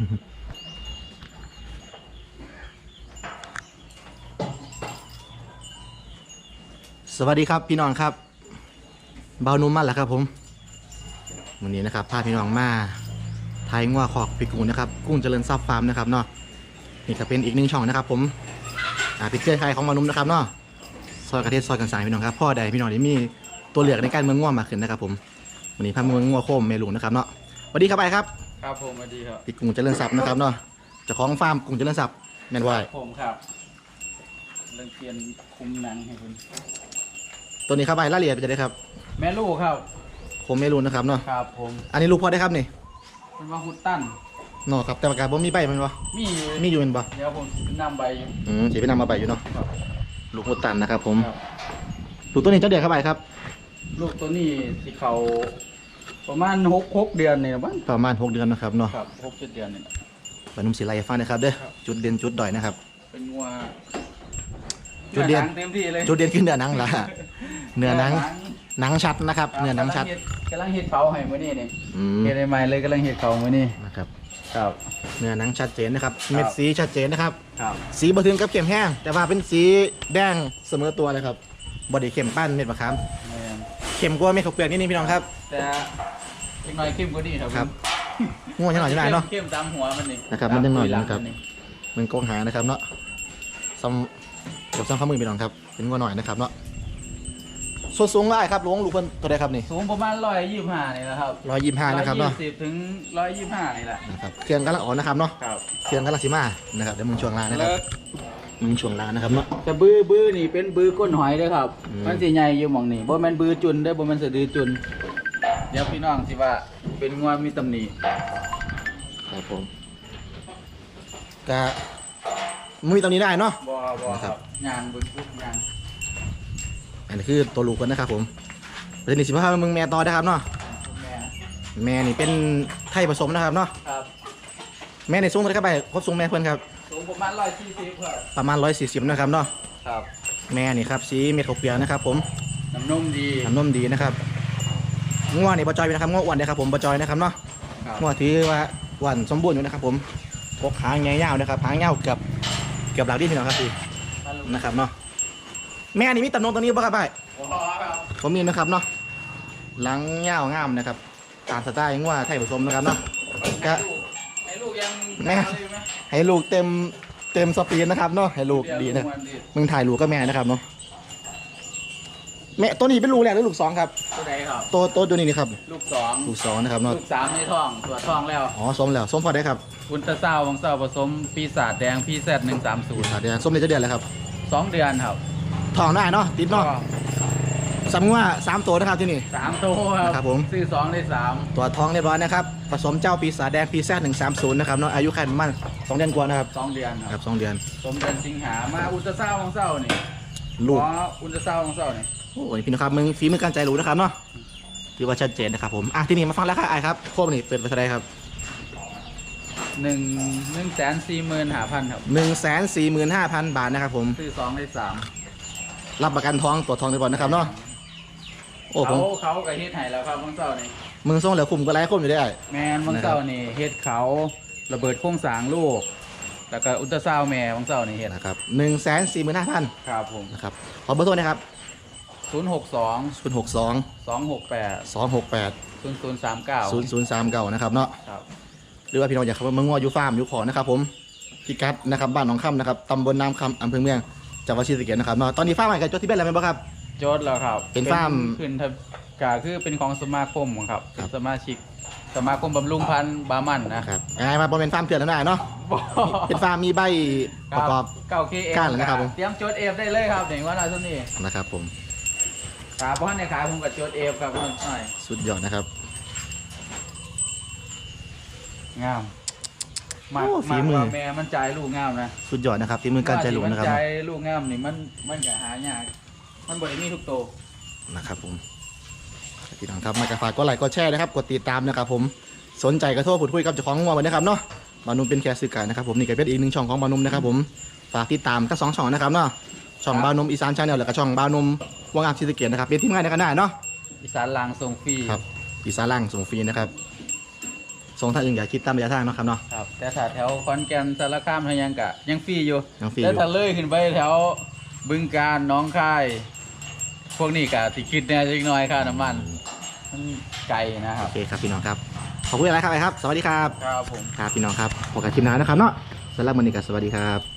สวัสดีครับพี่น้องครับ เบานุ่มมาแล้วครับผมวันนี้นะครับพาพี่น้องมาไทยงัวขอกปีกุ้งนะครับ กุ้งเจริญทรัพย์ฟาร์มนะครับเนาะนี่ก็เป็นอีกหนึ่งช่องนะครับ ผมอ่าเป็นเครือข่ายของเบานุ่มนะครับเนาะซอยกระเทศซอยกันสายพี่น้องครับพ่อใดพี่น้องที่มีตัวเหลือกในการเมืองง่วมาขึ้นนะครับผมวันนี้พาเมืองง่วโคมเมลุงนะครับเนาะสวัสดีครับไปครับ ครับผมสวัสดีครับพี่กุ้งเจริญทรัพย์นะครับเนาะเจ้าของฟาร์มกุ้งเจริญทรัพย์แมนไวายผมครับเรื่องเปลี่ยนคุมหนังให้คุณตัวนี้ครับไปรายละเอียดไปจะได้ครับ แม่ลูกครับ ผมเมลุงนะครับเนาะครับผมอันนี้ลูกพ่อได้ครับนี่เป็นว่าฮุตตันเนาะครับแต่ปากกาบ่มีใบแมันวะมีอยู่มีอยู่แมันบ่เดี๋ยวผมนำใบอยู่อืมสีไปนำมาใบอยู่เนาะครับลูกมุดตันนะครับผมครับ ลูกตัวนี้เจ้าเดือดเข้าไปครับ ลูกตัวนี้ที่เขา ประมาณหกหกเดือนนี่นะบ้างประมาณ 6 เดือนนะครับเนาะครับหกเจ็ดเดือนนี่นะปนุ่มสีไลให้ฟังนะครับเด้อครับ จุดเด่นจุดด่อยนะครับ เป็นงัวจุดเด่นหงเต็มที่เลยจุดเด่นขึ้นเนื้อหนังละเนื้อหนังหนังชัดนะครับครับเนื้อหนังชัดกำลังเฮ็ดเผาให้มื้อนี้นี่อืมเฮ็ดใหม่ๆเลยกำลังเฮ็ดเผามื้อนี้นะครับ ครับ เนื้อหนังชัดเจนนะครับ เม็ดสีชัดเจนนะครับ ครับ สีบะถึงกับเข็มแห้ง แต่ว่าเป็นสีแดงเสมอตัวเลยครับบอดี้เข็มปั้นเม็ดมะขามแม่น เข็มกว่าเม็ดข้าวเปลือกนิดนึงพี่น้องครับ แต่อีกหน่อยเข้มกว่านี้ครับครับ ง่วงจังหน่อยจังหน่อยเนาะ เข้มตามหัวมันนี่นะครับมันยังหน่อยตามนะครับหลังมันกองหานะครับเนาะซ้ำเกือบซ้ำข้ามือพี่น้องครับ เป็นงัวหน่อยนะครับเนาะส่วนสูงได้ครับหลวงลูกเพิ่นตัวใดครับนี่สูงประมาณร้อยยี่สิบห้านี่แหละครับร้อยยี่สิบห้านะครับเนาะสิบถึงร้อยยี่สิบห้านี่แหละนะครับเครื่องกำลังอ่อนนะครับเนาะครับเครื่องกำลังสิมานะครับเดี๋ยวมึงช่วงล่างนะครับ แล้วมึงช่วงล่างนะครับเนาะจะบื้อบื้อนี่เป็นบื้อก้นหอยเด้อครับ อืม มันสีใหญ่อยู่หมองนี่บ่แม่นบื้อจุนเด้อบ่แม่นสะดือจุน เดี๋ยวพี่น้องสิว่าเป็นงวมีตำหนิครับผมกะมุ้ยตรงนี้ได้เนาะ บ่บ่นะคครัรับ บยางเบิ่งปุ๊บยางอันนี้คือตัวลูกกันนะครับผมประเด็นสิบห้ามึงแม่ต่อนะครับเนาะแม่แม่นี่เป็นไทยผสมนะครับเนาะ ครับ แม่ในสูงเท่าไหร่ครับไปครบสูงแม่เพื่อนครับสูง ประมาณร้อยสี่สิบครับประมาณ 140นะครับเนาะครับแม่นี่ครับสีเม็ดข้าวเปลือกนะครับผมน้ำนมดีทำนมดีนะครับง่วนี่บะจอยอยู่นะครับง่วอ้วนนะครับผมบะจอยนะครับเนาะครับง่วถือว่าอ้วนสมบูรณ์อยู่นะครับผมพกหางยาวๆนะครับหางยาวเกือบเกือบหลักดิ้นพี่น้องครับพี่นะครับเนาะแม่นี่มีตำนงตัวนี้ป่ะครับไปบ่ครับผมมีนะครับเนาะหลังยาวงามนะครับตามสไตล์ง่วไทยผสมนะครับเนาะก็ ให้ลูกยังแม่เลยไหม ให้ลูกเต็มเต็มสปีดนะครับเนาะให้ลูกดีนะเยวลูกมึงถ่ายลูกก็แม่นะครับเนาะแม่ตัวนี้เป็นลูกแรกหรือลูกสองครับตัวใดครับตัวตัวตัวนี้นี่ครับ ลูกสองลูกสองนะครับเนาะลูกสามในท้องตัวท้องแล้วอ๋อส้มแล้วส้มพอได้ครับอุลตราซาวด์ของเซาผสมปีศาจแดงพีแซดหนึ่งสามศูนย์อ่าเดือนส้มเลยจะเดือนแล้วครับสองเดือนครับทองได้เนาะติดเนาะ สำว่าสามตัวนะครับที่นี่ สามตัวครับครับผม ซื้อสองได้สามตัวทองเรียบร้อยนะครับ ผสมเจ้าปีศาจแดงปีแซหนึ่งสามศูนย์นะครับเนาะอายุคันประมันสองเดือนกว่านะครับสองเดือนคครัรับบสองเดือนสมเดือนสิงหามาอุลตราซาวด์ของเซานี่ลูกอ๋ออุลตราซาวด์ของเซานี่โอ้ยพี่นะครับมึงฝีมือการใจรู้นะครับเนาะถือว่าชัดเจนนะครับผมอะที่นี่มาฟังแล้วค่ะไอายครับโคบนี่เปิดไปเท่าไหรครับหนึ่งหนึ่งแสนสี่หมื่นห้าพันครับ หนึ่งแสนสี่หมื่นห้าพันบาทนะครับผม ซื้อสองได้สามรับประกันทองตัวทองเรียบร้อยนะครับเนาะ โอ้ผเขามเขากับเฮ็ดไห้แล้วครับของเซานี่มึงส่งเหลือคุมก็ไล่คุมอยู่ได้แมนของเซานี่เฮ็ดเขาระเบิดโครงสร้างลูก แล้วก็อุลตราซาวด์แม่ของเซานี่เฮ็ดนะครับหนึ่งแสนสี่หมื่นห้าพันครับผม นะครับ ขอเบอร์โทรนะครับศูนย์หกสองศูนย์หกสองสองหกแปดสองหกแปดศูนย์ศูนย์สามเก้าศูนย์ศูนย์สามเก้านะครับเนาะ ครับ หรือว่าพี่น้องอยากเข้ามาเมืองงัวอยู่ฟาร์มอยู่ขอนะครับผมพิกัดนะครับบ้านหนองคำนะครับตำบลน้ำคำอำเภอเมืองจังหวัดศรีสะเกษนะครับเนาะตอนนี้ฟาร์มใหม่กับจดที่เบ็ดแล้วไหมบ่ครับ โจทย์แล้วครับเป็นฟาร์มขึ้นทะก็คือเป็นของสมาคมครับครับเป็นสมาชิกสมาคมบำรุงพันธุ์บามันนะครับง่ายมาบริเวณฟาร์มเถื่อนแล้วนะเนาะเป็นฟาร์มมีใบประกอบ เก้าเคเอก้านเลยนะครับผม เตรียมโจทย์เอฟได้เลยครับเด็กว่าหน่อยสุดนี่นะครับผมขาเพราะในขาผมกับโจทย์เอฟครับว่าหน่อยสุดยอดนะครับ งามมากโอ้ฝีมากมืกอ ว่าแม่มันใจายลูกงามนะสุดยอดนะครับที่มือการใจหลุมนะครับว่าที่มันเนาะใจายลูกงามนี่มันมันก็หายาก มันบ่ได้มีทุกโตวนะครับผมพี่น้องครับมากระฝากก็ไลค์ก็แชร์นะครับกดติดตามนะครับผมสนใจกระโทษพูดคุยกับเจ้าของงัวไว้นะครับเนาะบานุมเป็นแค่สื่อกลารนะครับผมนี่ก็เป็นอีกหนึ่งช่องของบานุมนะครับผมฝากติดตามทั้งสองช่องนะครับเนาะช่องบานุมอีสานชาแนลแล้วก็ช่องบานุมวงงามชิสะเกียรนะครับเป็นทีมงานในกันได้เนาะอีสานลางส่งฟรีครับอีสานล่างส่งฟรีนะครับส่งทางอื่นอย่าคิดตามระยะทางเนาะครับเนาะครับแต่ถ้าแถวขอนแก่นสารคามทางยังกะยังฟรีอยู่ยังฟรีอแต่ยู่ถ้าเลยขึ้นไปแถวบึงการหน้องคาย พวกนี้กะสิคิดแน่เล็กน้อยค่าน้ำมันมันไกลนะครัโอบเคครับพี่น้องครับ ขอบคุณอะไรครับไอ้ครับ สวัสดีครับ ครับผม ครับพี่น้องครับพบกันคลิปหน้านะครับเนาะสำหรับวันนี้ก็สวัสดีครับ